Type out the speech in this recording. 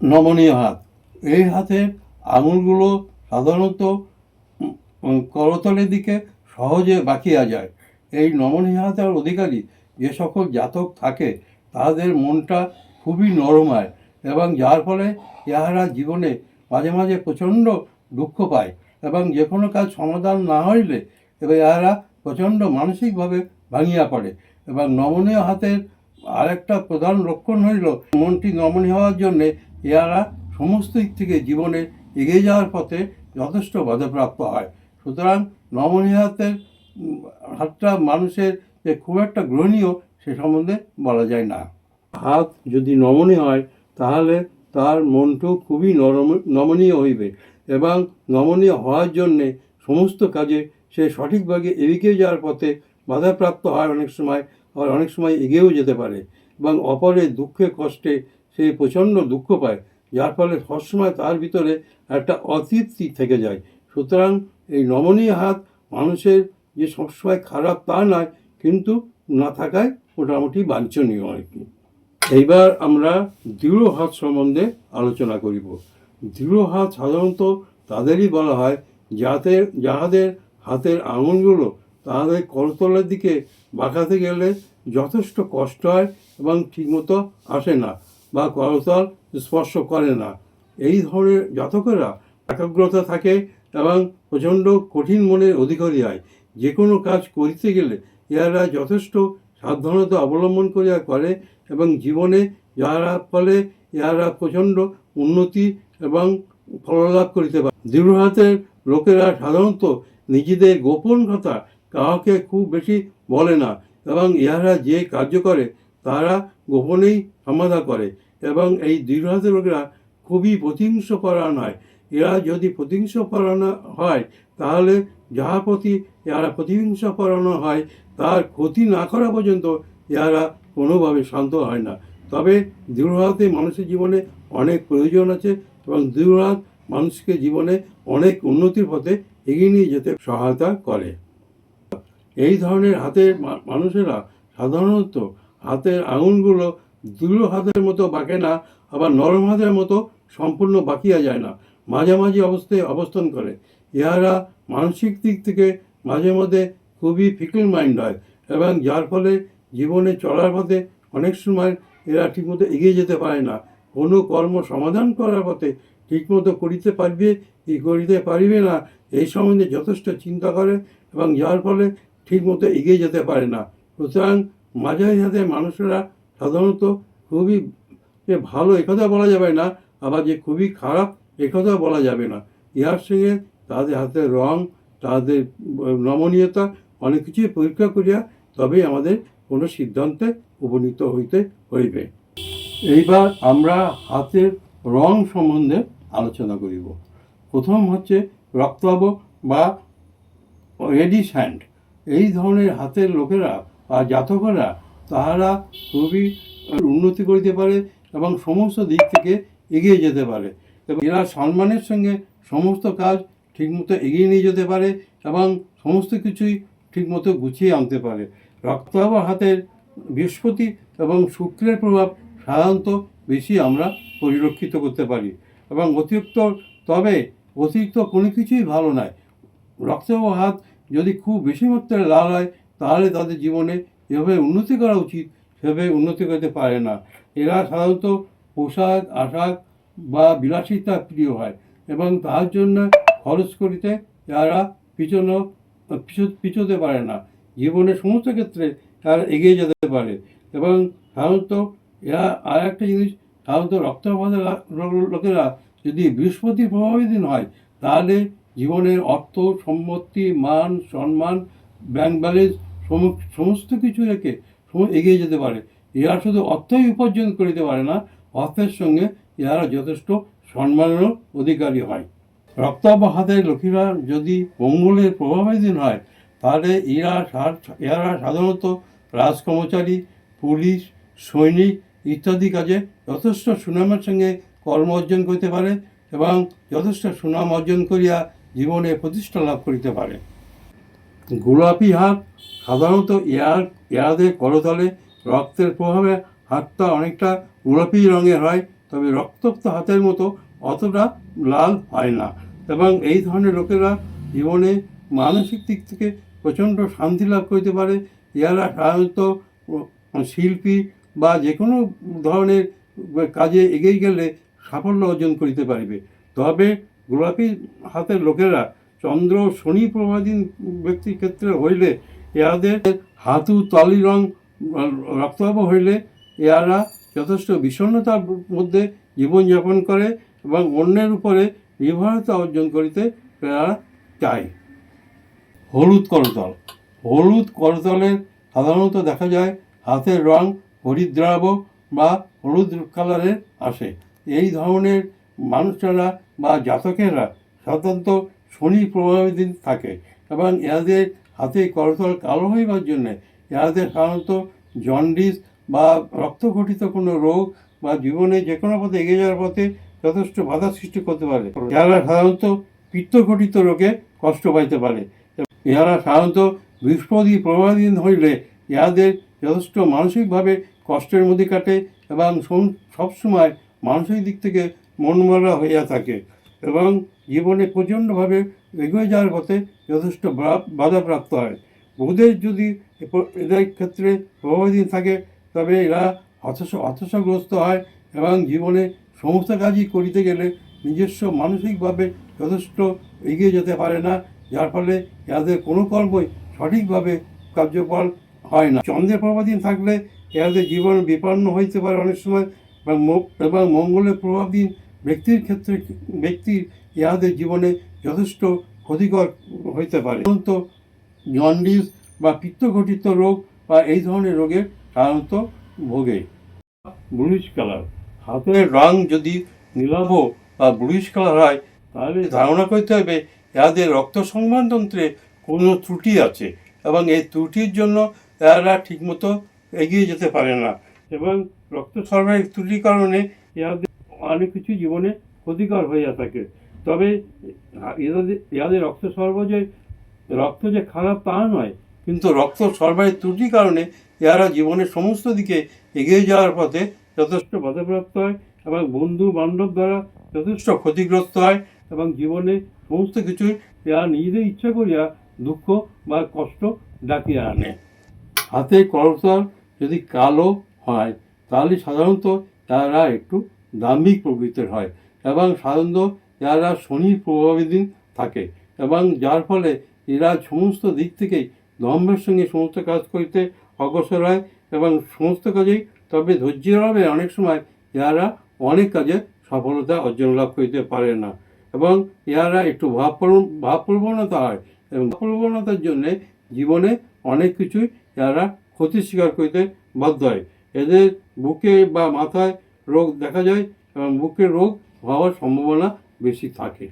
নমনীয় হাত। এই হাতের আঙুলগুলো সাধারণত করতলের দিকে সহজে বাঁকিয়া যায়। এই নমনীয় হাতের অধিকারী যে সকল জাতক থাকে তাদের মনটা খুবই নরম হয় এবং যার ফলে ইহারা জীবনে মাঝে মাঝে প্রচণ্ড দুঃখ পায় এবং যে কোনো কাজ সমাধান না হইলে এবার ইহারা প্রচণ্ড মানসিকভাবে ভাঙিয়া পড়ে এবং নমনীয় হাতের আরেকটা প্রধান লক্ষণ হইল মনটি নমনীয় হওয়ার জন্যে ইহারা সমস্ত দিক থেকে জীবনে এগিয়ে যাওয়ার পথে যথেষ্ট বাধাপ্রাপ্ত হয়। সুতরাং নমনীয় হাতের হাতটা মানুষের যে খুব একটা গ্রহণীয় সে সম্বন্ধে বলা যায় না। হাত যদি নমনীয় হয়, তাহলে তার মনটাও খুবই নরম, নমনীয় হইবে এবং নমনীয় হওয়ার জন্যে সমস্ত কাজে সে সঠিকভাবে এগিয়ে যাওয়ার পথে বাধাপ্রাপ্ত হয় অনেক সময় আবার অনেক সময় এগিয়েও যেতে পারে এবং অপরের দুঃখে, কষ্টে সে প্রচণ্ড দুঃখ পায়, যার ফলে সবসময় তার ভিতরে একটা অতৃপ্তি থেকে যায়। সুতরাং এই নমনীয় হাত মানুষের যে সবসময় খারাপ তা নয়, কিন্তু না থাকায় মোটামুটি বাঞ্ছনীয় আর কি। এইবার আমরা দৃঢ় হাত সম্বন্ধে আলোচনা করিব। দৃঢ় হাত সাধারণত তাদেরই বলা হয় যাদের যাহাদের হাতের আঙুলগুলো তাদের করতলের দিকে বাঁকাতে গেলে যথেষ্ট কষ্ট হয় এবং ঠিকমতো আসে না। বা করতল স্পর্শ করে না। এই ধরনের জাতকেরা একাগ্রতা থাকে এবং প্রচণ্ড কঠিন মনের অধিকারী হয়। যে কোনো কাজ করিতে গেলে ইহারা যথেষ্ট সাবধানতা অবলম্বন করিয়া করে এবং জীবনে যাহারা ফলে ইহারা প্রচণ্ড উন্নতি এবং ফললাভ করিতে পারে। দৃঢ় হাতের লোকেরা সাধারণত নিজেদের গোপন কথা কাউকে খুব বেশি বলে না এবং ইহারা যে কার্য করে তারা গোপনেই সমাধা করে। এবং এই দৃঢ় হাতের লোকেরা খুবই প্রতিহিংস পরায়ণ হয় এরা যদি প্রতিহিংস পরায়ণ হয়, তাহলে যাহার প্রতি এরা প্রতিহিংস পরায়ণ হয়, তার ক্ষতি না করা পর্যন্ত এরা কোনোভাবে শান্ত হয় না। তবে দৃঢ়হাতে মানুষের জীবনে অনেক প্রয়োজন আছে এবং দৃঢ়হাত মানুষকে জীবনে অনেক উন্নতির পথে এগিয়ে নিয়ে যেতে সহায়তা করে। এই ধরনের হাতের মানুষেরা সাধারণত হাতের আঙুলগুলো দৃঢ় হাতের মতো বাঁকে না, আবার নরম হাতের মতো সম্পূর্ণ বাঁকিয়া যায় না, মাঝামাঝি অবস্থায় অবস্থান করে। ইহারা মানসিক দিক থেকে মাঝে মধ্যে খুবই ফিকল মাইন্ড হয় এবং যার ফলে জীবনে চলার পথে অনেক সময় এরা ঠিকমতো এগিয়ে যেতে পারে না। কোনো কর্ম সমাধান করার পথে ঠিকমতো করিতে পারবে কি করিতে পারিবে না, এই সম্বন্ধে যথেষ্ট চিন্তা করে এবং যার ফলে ঠিকমতো এগিয়ে যেতে পারে না। সুতরাং মাঝারি হাতে মানুষেরা সাধারণত খুবই যে ভালো একথা বলা যাবে না, আবার যে খুবই খারাপ একথা বলা যাবে না। ইহার সঙ্গে তাদের হাতের রং, তাদের নমনীয়তা অনেক কিছুই পরীক্ষা করিয়া তবেই আমাদের কোনো সিদ্ধান্তে উপনীত হইতে হইবে। এইবার আমরা হাতের রং সম্বন্ধে আলোচনা করিব। প্রথম হচ্ছে রক্তাভ বা রেডিশ হ্যান্ড এই ধরনের হাতের লোকেরা বা জাতকেরা তাহারা খুবই উন্নতি করিতে পারে এবং সমস্ত দিক থেকে এগিয়ে যেতে পারে। এবং এরা সম্মানের সঙ্গে সমস্ত কাজ ঠিকমতো এগিয়ে নিয়ে যেতে পারে এবং সমস্ত কিছুই ঠিকমতো গুছিয়ে আনতে পারে। রক্তাভ হাতের বৃহস্পতি এবং শুক্রের প্রভাব সাধারণত বেশি আমরা পরিলক্ষিত করতে পারি। এবং অতিরিক্ত, তবে অতিরিক্ত কোনো কিছুই ভালো নয়। রক্তাভ হাত যদি খুব বেশি মাত্রায় লাল হয়, তাহলে তাদের জীবনে যেভাবে উন্নতি করা উচিত, সেভাবে উন্নতি করতে পারে না। এরা সাধারণত পোশাক, আশাক বা বিলাসিতা প্রিয় হয় এবং তার জন্য খরচ করিতে এরা পিছনো, পিছু, পিছোতে পারে না। জীবনের সমস্ত ক্ষেত্রে তারা এগিয়ে যেতে পারে এবং সাধারণত এরা আর একটা জিনিস, সাধারণত রক্তপাতের লোকেরা যদি বৃহস্পতি প্রভাবিত হয়, তাহলে জীবনের অর্থ, সম্পত্তি, মান, সম্মান ব্যাংক ব্যালেন্স সমস্ত কিছু রেখে এগিয়ে যেতে পারে। এরা শুধু অর্থই উপার্জন করিতে পারে না, অর্থের সঙ্গে এরা যথেষ্ট সম্মানেরও অধিকারী হয়। রক্তাভ হাতের লোকেরা যদি মঙ্গলের প্রভাবাধীন হয়, তাহলে এরা ইহারা সাধারণত রাজকর্মচারী, পুলিশ, সৈনিক ইত্যাদি কাজে যথেষ্ট সুনামের সঙ্গে কর্ম অর্জন করিতে পারে এবং যথেষ্ট সুনাম অর্জন করিয়া জীবনে প্রতিষ্ঠা লাভ করিতে পারে। গোলাপি হাত, সাধারণত এয়ার এয়াদের করতলে রক্তের প্রভাবে হাতটা অনেকটা গোলাপি রঙের হয়, তবে রক্তাক্ত হাতের মতো অতটা লাল হয় না। এবং এই ধরনের লোকেরা জীবনে মানসিক দিক থেকে প্রচণ্ড শান্তি লাভ করতে পারে। এরা সাধারণত শিল্পী বা যে কোনো ধরনের কাজে এগিয়ে গেলে সাফল্য অর্জন করিতে পারবে। তবে গোলাপি হাতের লোকেরা চন্দ্র শনি প্রভাধীন ব্যক্তির ক্ষেত্রে হইলে ইহাদের হাতু, তলি, রং রক্তভাব হইলে ইহারা যথেষ্ট বিষণ্ণতার মধ্যে জীবনযাপন করে এবং অন্যের উপরে নির্ভরতা অর্জন করিতে এরা চায়। হলুদ করতল। হলুদ করতলের সাধারণত দেখা যায় হাতের রং হরিদ্রাব বা হলুদ কালারের আসে। এই ধরনের মানুষরা বা জাতকেরা সাধারণত শনি প্রভাবিত থাকে। এবং এদের হাতে করতল কালো হইবার জন্যে এদের সাধারণত জন্ডিস বা রক্তঘটিত কোনো রোগ বা জীবনে যে কোনো পথে এগিয়ে যাওয়ার পথে যথেষ্ট বাধা সৃষ্টি করতে পারে। যারা সাধারণত পিত্তঘটিত রোগে কষ্ট পাইতে পারে। ইহারা সাধারণত বৃহস্পতি প্রভাবাধীন হইলে ইহাদের যথেষ্ট মানসিকভাবে কষ্টের মধ্যে কাটে এবং সম- সবসময় মানসিক দিক থেকে মনমরা হইয়া থাকে। এবং জীবনে প্রচণ্ডভাবে এগিয়ে যাওয়ার পথে যথেষ্ট বাধাপ্রাপ্ত হয়। বুধের যদি এদের ক্ষেত্রে প্রভাবাধীন থাকে, তবে এরা হতাশ, হতাশাগ্রস্ত হয় এবং জীবনে সমস্ত কাজই করিতে গেলে নিজস্ব মানসিকভাবে যথেষ্ট এগিয়ে যেতে পারে না, যার ফলে এদের কোনো কর্মই সঠিকভাবে কার্যকর হয় না। চন্দ্রের প্রভাবদিন থাকলে এদের জীবন বিপন্ন হইতে পারে অনেক সময় এবং মঙ্গলের প্রভাবদিন ব্যক্তির ক্ষেত্রে ব্যক্তির ইহাদের জীবনে যথেষ্ট ক্ষতিকর হইতে পারে। সাধারণত জন্ডিস বা পিত্তঘটিত রোগ বা এই ধরনের রোগের সাধারণত ভোগে। Bluish colour. হাতের রং যদি নীলাভ বা ব্লুইশ কালার হয় তাহলে ধারণা করতে হবে এদের রক্ত সংবহনতন্ত্রে কোনো ত্রুটি আছে এবং এই ত্রুটির জন্য এরা ঠিকমতো এগিয়ে যেতে পারে না। এবং রক্ত সরবরাহের ত্রুটির কারণে এদের অনেক কিছু জীবনে ক্ষতিকর হইয়া থাকে তবে এদের রক্ত সরবরাহ যে রক্ত যে খারাপ তা নয়, কিন্তু রক্ত সরবরাহের ত্রুটির কারণে এরা জীবনের সমস্ত দিকে এগিয়ে যাওয়ার পথে যথেষ্ট বাধাপ্রাপ্ত হয় এবং বন্ধু বান্ধব দ্বারা যথেষ্ট ক্ষতিগ্রস্ত হয় এবং জীবনে সমস্ত কিছুই এরা নিজেদের ইচ্ছা করিয়া দুঃখ বা কষ্ট ডাকিয়ে আনে। হাতে করতল যদি কালো হয়, তাহলে সাধারণত তারা একটু দাম্ভিক প্রকৃতির হয় এবং সাধারণত এরা শনির প্রভাবিত থাকে এবং যার ফলে এরা সমস্ত দিক থেকেই দম্ভের সঙ্গে সমস্ত কাজ করিতে অগ্রসর হয় এবং সমস্ত কাজেই তবে ধৈর্যের অভাবে অনেক সময় ইহারা অনেক কাজে সফলতা অর্জন লাভ করিতে পারে না এবং ইহারা একটু ভাবপ্রবণ ভাবপ্রবণতা হয় এবং ভাবপ্রবণতার জন্যে জীবনে অনেক কিছুই ইহারা ক্ষতি স্বীকার করিতে বাধ্য হয়। এদের বুকে বা মাথায় রোগ দেখা যায় এবং বুকের রোগ হওয়ার সম্ভাবনা বেশি থাকে।